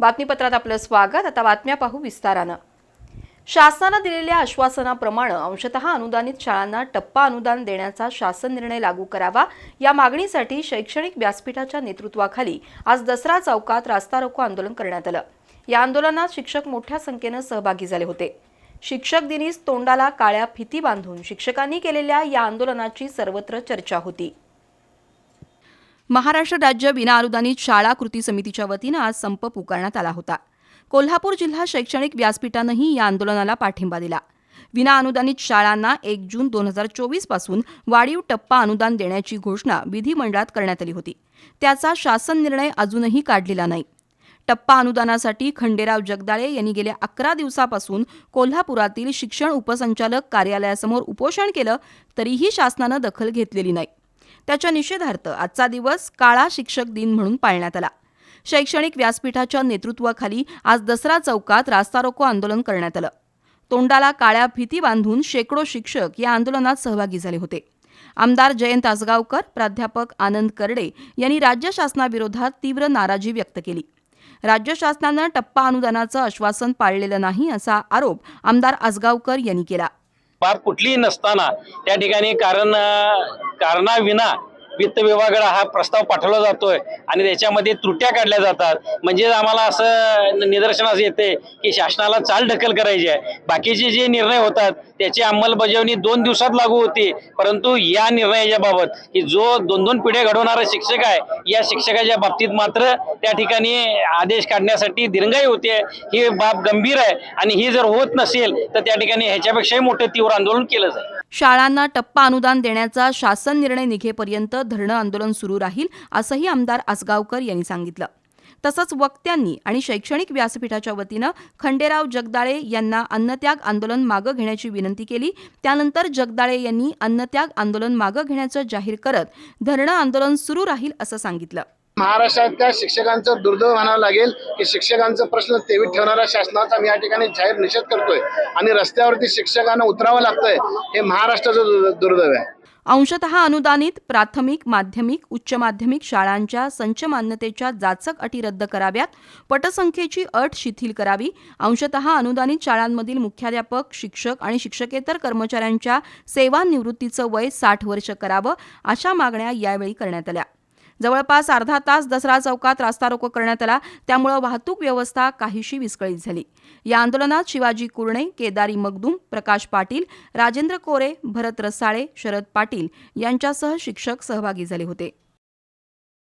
बातमीपत्रात आपलं स्वागत. आता बातम्या पाहू विस्तारानं. शासनानं दिलेल्या आश्वासनाप्रमाणे अंशतः अनुदानित शाळांना टप्पा अनुदान देण्याचा शासन निर्णय लागू करावा या मागणीसाठी शैक्षणिक व्यासपीठाच्या नेतृत्वाखाली आज दसरा चौकात रास्ता रोको आंदोलन करण्यात आलं. या आंदोलनात शिक्षक मोठ्या संख्येनं सहभागी झाले होते. शिक्षक दिनीस तोंडाला काळ्या फिती बांधून शिक्षकांनी केलेल्या या आंदोलनाची सर्वत्र चर्चा होती. महाराष्ट्र राज्य विनाअनुदानित शाळा कृती समितीच्या वतीनं आज संप पुकारण्यात आला होता. कोल्हापूर जिल्हा शैक्षणिक व्यासपीठानंही या आंदोलनाला पाठिंबा दिला. विनाअनुदानित शाळांना एक जून दोन हजार चोवीसपासून वाढीव टप्पा अनुदान देण्याची घोषणा विधिमंडळात करण्यात आली होती. त्याचा शासन निर्णय अजूनही काढलेला नाही. टप्पा अनुदानासाठी खंडेराव जगदाळे यांनी गेल्या अकरा दिवसापासून कोल्हापुरातील शिक्षण उपसंचालक कार्यालयासमोर उपोषण केलं तरीही शासनानं दखल घेतलेली नाही. त्याच्या निषेधार्थ आजचा दिवस काळा शिक्षक दिन म्हणून पाळण्यात आला. शैक्षणिक व्यासपीठाच्या नेतृत्वाखाली आज दसरा चौकात रास्ता रोको आंदोलन करण्यात आलं. तोंडाला काळ्या भीती बांधून शेकडो शिक्षक या आंदोलनात सहभागी झाले होते. आमदार जयंत आसगावकर प्राध्यापक आनंद करडे यांनी राज्य शासनाविरोधात तीव्र नाराजी व्यक्त केली. राज्य शासनानं टप्पा अनुदानाचं आश्वासन पाळलेलं नाही असा आरोप आमदार आसगावकर यांनी केला. फार कुठलीही नसताना त्या ठिकाणी कारण कारणाविना वित्त विभागाला हा प्रस्ताव पाठवला जातोय आणि त्याच्यामध्ये त्रुट्या काढल्या जातात. म्हणजे आम्हाला असं निदर्शनास येते की शासनाला चाल ढकल करायची आहे. बाकीचे जे निर्णय होतात त्याची अंमलबजावणी दोन दिवसात लागू होती. परंतु या निर्णयाच्या बाबत की जो दोन दोन पिढ्या घडवणारा शिक्षक आहे या शिक्षकाच्या बाबतीत मात्र त्या ठिकाणी आदेश काढण्यासाठी दीर्घाई होते. ही बाब गंभीर आहे आणि ही जर होत नसेल तर त्या ठिकाणी ह्याच्यापेक्षाही मोठं तीव्र आंदोलन केलं जाईल शाळांना टप्पा अनुदान देण्याचा शासन निर्णय निघेपर्यंत धरणं आंदोलन सुरू राहील असंही आमदार आसगावकर यांनी सांगितलं. तसंच वक्त्यांनी आणि शैक्षणिक व्यासपीठाच्या वतीनं खंडेराव जगदाळे यांना अन्नत्याग आंदोलन मागं घेण्याची विनंती केली. त्यानंतर जगदाळे यांनी अन्नत्याग आंदोलन मागं घेण्याचं जाहीर करत धरणं आंदोलन सुरू राहील असं सांगितलं. महाराष्ट्रातल्या शिक्षकांचं दुर्दैव म्हणावं लागेल की शिक्षकांचा प्रश्न तेवीत ठेवणाऱ्या शासनाचा मी या ठिकाणी जाहीर निषेध करतोय. आणि रस्त्यावरती शिक्षकांना उतरावं लागतंय हे महाराष्ट्राचं दुर्दैव आहे. अंशतः अनुदानित प्राथमिक माध्यमिक उच्च माध्यमिक शाळांच्या संच मान्यतेच्या जाचक अटी रद्द कराव्यात. पटसंख्येची अट शिथिल करावी. अंशतः अनुदानित शाळांमधील मुख्याध्यापक शिक्षक आणि शिक्षकेतर कर्मचाऱ्यांच्या सेवानिवृत्तीचं वय साठ वर्ष करावं अशा मागण्या यावेळी करण्यात आल्या. जवळपास अर्धा तास दसरा चौकात रास्ता रोको करण्यात आला. त्यामुळं वाहतूक व्यवस्था काहीशी विस्कळीत झाली. या आंदोलनात शिवाजी कुरणे केदारी मगदूम प्रकाश पाटील राजेंद्र कोरे भरत रसाळे शरद पाटील यांच्यासह शिक्षक सहभागी झाले होते.